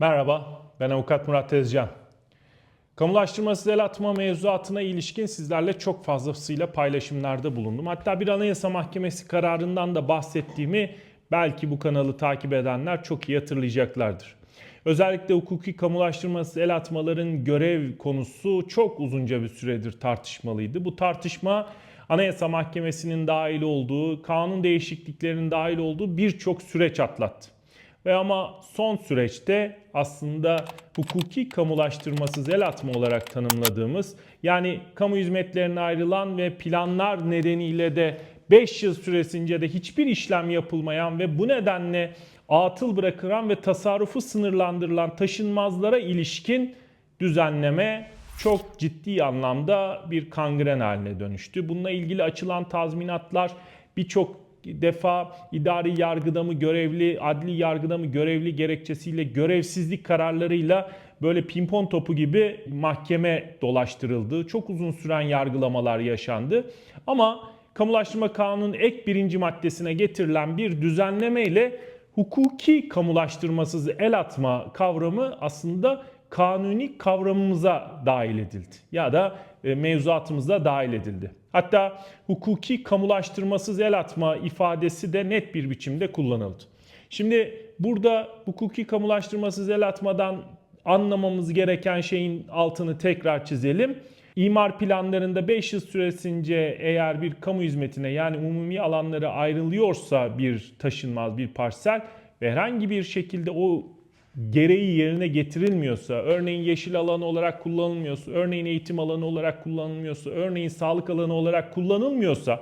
Merhaba, ben Avukat Murat Tezcan. Kamulaştırmasız el atma mevzuatına ilişkin sizlerle çok fazlasıyla paylaşımlarda bulundum. Hatta bir Anayasa Mahkemesi kararından da bahsettiğimi belki bu kanalı takip edenler çok iyi hatırlayacaklardır. Özellikle hukuki kamulaştırmasız el atmaların görev konusu çok uzunca bir süredir tartışmalıydı. Bu tartışma Anayasa Mahkemesi'nin dahil olduğu, kanun değişikliklerinin dahil olduğu birçok süreç atlattı. Ve ama son süreçte aslında hukuki kamulaştırmasız el atma olarak tanımladığımız yani kamu hizmetlerine ayrılan ve planlar nedeniyle de 5 yıl süresince de hiçbir işlem yapılmayan ve bu nedenle atıl bırakılan ve tasarrufu sınırlandırılan taşınmazlara ilişkin düzenleme çok ciddi anlamda bir kangren haline dönüştü. Bununla ilgili açılan tazminatlar birçok defa idari yargıda mı görevli, adli yargıda mı görevli gerekçesiyle görevsizlik kararlarıyla böyle pimpon topu gibi mahkeme dolaştırıldı. Çok uzun süren yargılamalar yaşandı. Ama Kamulaştırma Kanunu'nun ek birinci maddesine getirilen bir düzenleme ile hukuki kamulaştırmasız el atma kavramı aslında kanuni kavramımıza dahil edildi. Ya da e, mevzuatımıza dahil edildi. Hatta hukuki kamulaştırmasız el atma ifadesi de net bir biçimde kullanıldı. Şimdi burada hukuki kamulaştırmasız el atmadan anlamamız gereken şeyin altını tekrar çizelim. İmar planlarında 5 yıl süresince eğer bir kamu hizmetine yani umumi alanlara ayrılıyorsa bir taşınmaz bir parsel ve herhangi bir şekilde o gereği yerine getirilmiyorsa, örneğin yeşil alanı olarak kullanılmıyorsa, örneğin eğitim alanı olarak kullanılmıyorsa, örneğin sağlık alanı olarak kullanılmıyorsa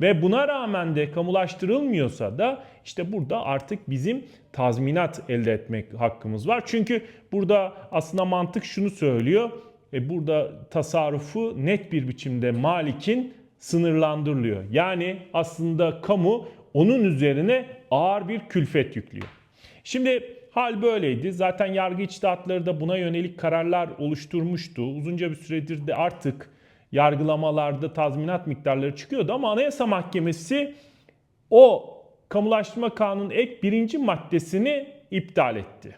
ve buna rağmen de kamulaştırılmıyorsa da işte burada artık bizim tazminat elde etmek hakkımız var. Çünkü burada aslında mantık şunu söylüyor. E burada tasarrufu net bir biçimde malikin sınırlandırılıyor. Yani aslında kamu onun üzerine ağır bir külfet yüklüyor. Şimdi hal böyleydi. Zaten yargı içtihatları da buna yönelik kararlar oluşturmuştu. Uzunca bir süredir de artık yargılamalarda tazminat miktarları çıkıyordu ama Anayasa Mahkemesi o kamulaştırma kanunun ek birinci maddesini iptal etti.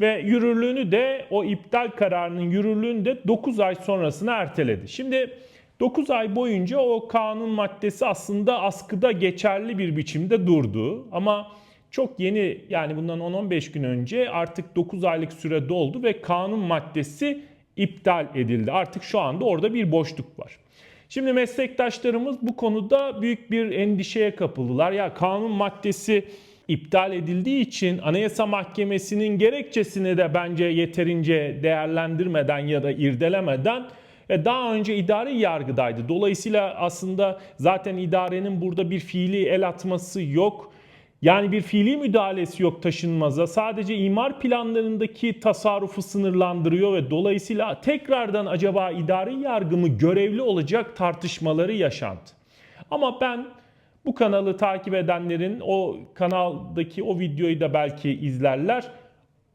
Ve yürürlüğünü de o iptal kararının yürürlüğünü de 9 ay sonrasına erteledi. Şimdi 9 ay boyunca o kanun maddesi aslında askıda geçerli bir biçimde durdu. Ama çok yeni yani bundan 10-15 gün önce artık 9 aylık süre doldu ve kanun maddesi iptal edildi. Artık şu anda orada bir boşluk var. Şimdi meslektaşlarımız bu konuda büyük bir endişeye kapıldılar. Ya kanun maddesi iptal edildiği için Anayasa Mahkemesi'nin gerekçesini de bence yeterince değerlendirmeden ya da irdelemeden e, daha önce idari yargıdaydı. Dolayısıyla aslında zaten idarenin burada bir fiili el atması yok. Yani bir fiili müdahalesi yok taşınmaza. Sadece imar planlarındaki tasarrufu sınırlandırıyor ve dolayısıyla tekrardan acaba idari yargı mı görevli olacak tartışmaları yaşandı. Ama ben bu kanalı takip edenlerin o kanaldaki o videoyu da belki izlerler.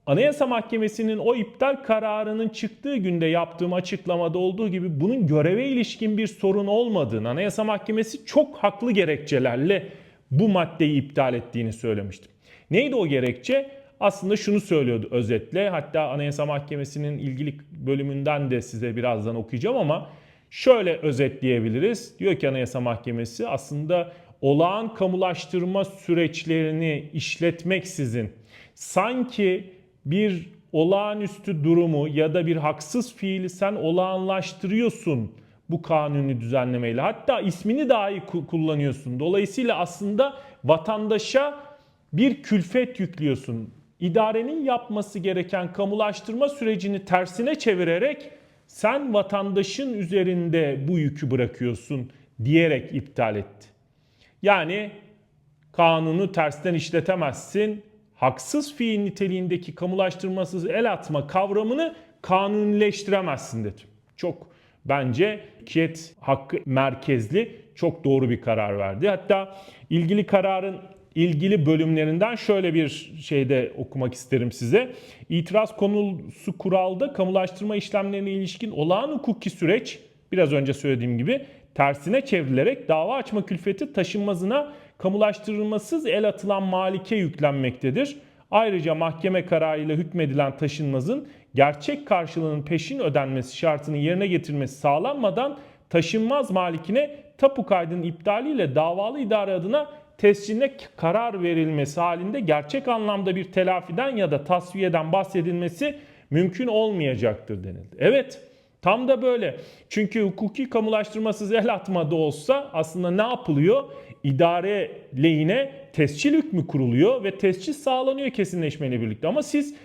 Anayasa Mahkemesi'nin o iptal kararının çıktığı günde yaptığım açıklamada olduğu gibi bunun göreve ilişkin bir sorun olmadığını, Anayasa Mahkemesi çok haklı gerekçelerle bu maddeyi iptal ettiğini söylemiştim. Neydi o gerekçe? Aslında şunu söylüyordu özetle. Hatta Anayasa Mahkemesi'nin ilgili bölümünden de size birazdan okuyacağım ama şöyle özetleyebiliriz. Diyor ki Anayasa Mahkemesi aslında olağan kamulaştırma süreçlerini işletmeksizin sanki bir olağanüstü durumu ya da bir haksız fiili sen olağanlaştırıyorsun bu kanuni düzenlemeyle. Hatta ismini dahi kullanıyorsun. Dolayısıyla aslında vatandaşa bir külfet yüklüyorsun. İdarenin yapması gereken kamulaştırma sürecini tersine çevirerek sen vatandaşın üzerinde bu yükü bırakıyorsun diyerek iptal etti. Yani kanunu tersten işletemezsin. Haksız fiil niteliğindeki kamulaştırmasız el atma kavramını kanunileştiremezsin dedi. Çok bence kiyet hakkı merkezli çok doğru bir karar verdi. Hatta ilgili kararın ilgili bölümlerinden şöyle bir şeyde okumak isterim size. İtiraz konusu kuralda kamulaştırma işlemlerine ilişkin olağan hukuki süreç biraz önce söylediğim gibi tersine çevrilerek dava açma külfeti taşınmazına kamulaştırılmasız el atılan malike yüklenmektedir. Ayrıca mahkeme kararıyla hükmedilen taşınmazın gerçek karşılığının peşin ödenmesi şartını yerine getirmesi sağlanmadan taşınmaz malikine tapu kaydının iptaliyle davalı idare adına tescilline karar verilmesi halinde gerçek anlamda bir telafiden ya da tasfiyeden bahsedilmesi mümkün olmayacaktır denildi. Evet tam da böyle. Çünkü hukuki kamulaştırmasız el atma da olsa aslında ne yapılıyor? İdare lehine tescil hükmü kuruluyor ve tescil sağlanıyor kesinleşmeyle birlikte. Ama siz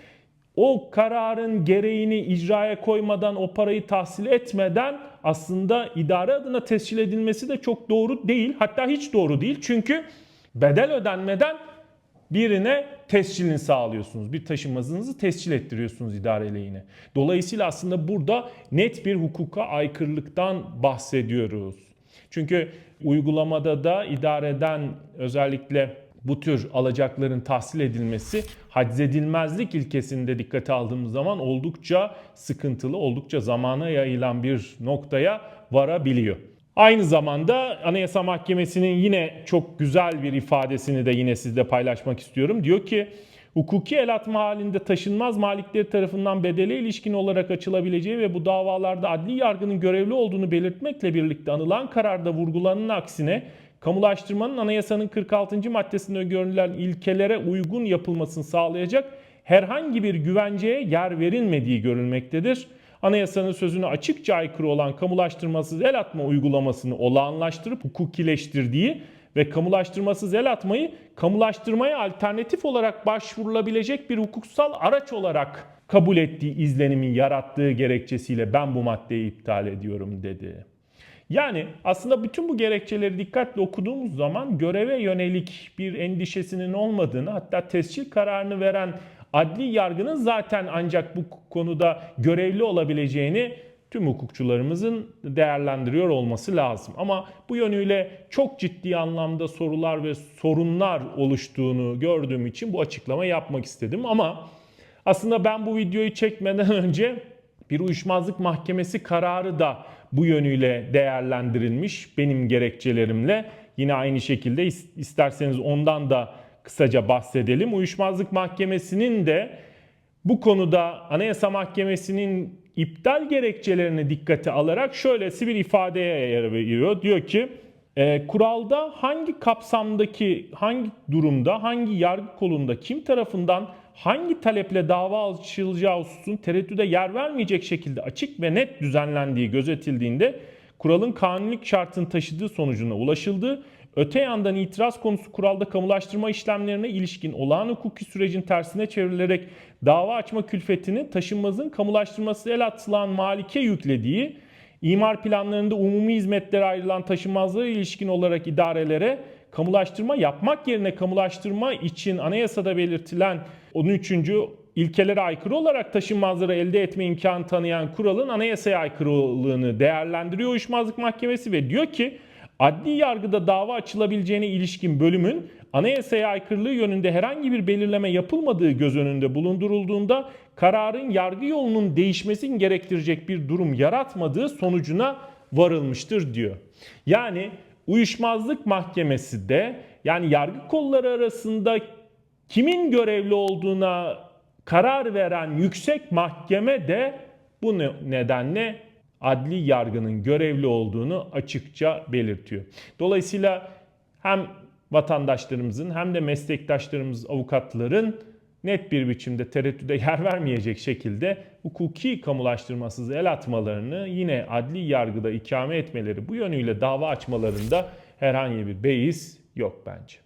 o kararın gereğini icraya koymadan o parayı tahsil etmeden aslında idare adına tescil edilmesi de çok doğru değil. Hatta hiç doğru değil. Çünkü bedel ödenmeden birine tescilini sağlıyorsunuz. Bir taşınmazınızı tescil ettiriyorsunuz idare lehine. Dolayısıyla aslında burada net bir hukuka aykırılıktan bahsediyoruz. Çünkü uygulamada da idareden özellikle bu tür alacakların tahsil edilmesi haczedilmezlik ilkesinde dikkate aldığımız zaman oldukça sıkıntılı, oldukça zamana yayılan bir noktaya varabiliyor. Aynı zamanda Anayasa Mahkemesi'nin yine çok güzel bir ifadesini de yine sizle paylaşmak istiyorum. Diyor ki hukuki el atma halinde taşınmaz malikleri tarafından bedele ilişkin olarak açılabileceği ve bu davalarda adli yargının görevli olduğunu belirtmekle birlikte anılan kararda vurgulanın aksine kamulaştırmanın anayasanın 46. maddesinde öngörülen ilkelere uygun yapılmasını sağlayacak herhangi bir güvenceye yer verilmediği görülmektedir. Anayasanın sözüne açıkça aykırı olan kamulaştırmasız el atma uygulamasını olağanlaştırıp hukukileştirdiği ve kamulaştırmasız el atmayı kamulaştırmaya alternatif olarak başvurulabilecek bir hukuksal araç olarak kabul ettiği izlenimi yarattığı gerekçesiyle ben bu maddeyi iptal ediyorum dedi. Yani aslında bütün bu gerekçeleri dikkatle okuduğumuz zaman göreve yönelik bir endişesinin olmadığını hatta tescil kararını veren adli yargının zaten ancak bu konuda görevli olabileceğini tüm hukukçularımızın değerlendiriyor olması lazım. Ama bu yönüyle çok ciddi anlamda sorular ve sorunlar oluştuğunu gördüğüm için bu açıklama yapmak istedim. Ama aslında ben bu videoyu çekmeden önce bir uyuşmazlık mahkemesi kararı da bu yönüyle değerlendirilmiş benim gerekçelerimle. Yine aynı şekilde isterseniz ondan da kısaca bahsedelim. Uyuşmazlık Mahkemesi'nin de bu konuda Anayasa Mahkemesi'nin iptal gerekçelerini dikkate alarak şöylesi bir ifadeye yer veriyor. Diyor ki e, kuralda hangi kapsamdaki, hangi durumda, hangi yargı kolunda, kim tarafından hangi taleple dava açılacağı hususun tereddüde yer vermeyecek şekilde açık ve net düzenlendiği gözetildiğinde kuralın kanunilik şartını taşıdığı sonucuna ulaşıldı. Öte yandan itiraz konusu kuralda kamulaştırma işlemlerine ilişkin olağan hukuki sürecin tersine çevrilerek dava açma külfetini taşınmazın kamulaştırması el atılan malike yüklediği, imar planlarında umumi hizmetlere ayrılan taşınmazlara ilişkin olarak idarelere kamulaştırma yapmak yerine kamulaştırma için anayasada belirtilen 13. ilkelere aykırı olarak taşınmazları elde etme imkanı tanıyan kuralın anayasaya aykırılığını değerlendiriyor Uyuşmazlık Mahkemesi ve diyor ki adli yargıda dava açılabileceğine ilişkin bölümün anayasaya aykırılığı yönünde herhangi bir belirleme yapılmadığı göz önünde bulundurulduğunda kararın yargı yolunun değişmesini gerektirecek bir durum yaratmadığı sonucuna varılmıştır diyor. Yani uyuşmazlık mahkemesi de yani yargı kolları arasında kimin görevli olduğuna karar veren yüksek mahkeme de bu nedenle adli yargının görevli olduğunu açıkça belirtiyor. Dolayısıyla hem vatandaşlarımızın hem de meslektaşlarımız avukatların net bir biçimde tereddüde yer vermeyecek şekilde hukuki kamulaştırmasız el atmalarını yine adli yargıda ikame etmeleri bu yönüyle dava açmalarında herhangi bir beis yok bence.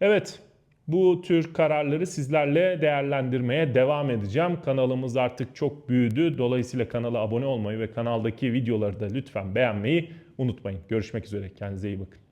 Evet bu tür kararları sizlerle değerlendirmeye devam edeceğim. Kanalımız artık çok büyüdü. Dolayısıyla kanala abone olmayı ve kanaldaki videoları da lütfen beğenmeyi unutmayın. Görüşmek üzere. Kendinize iyi bakın.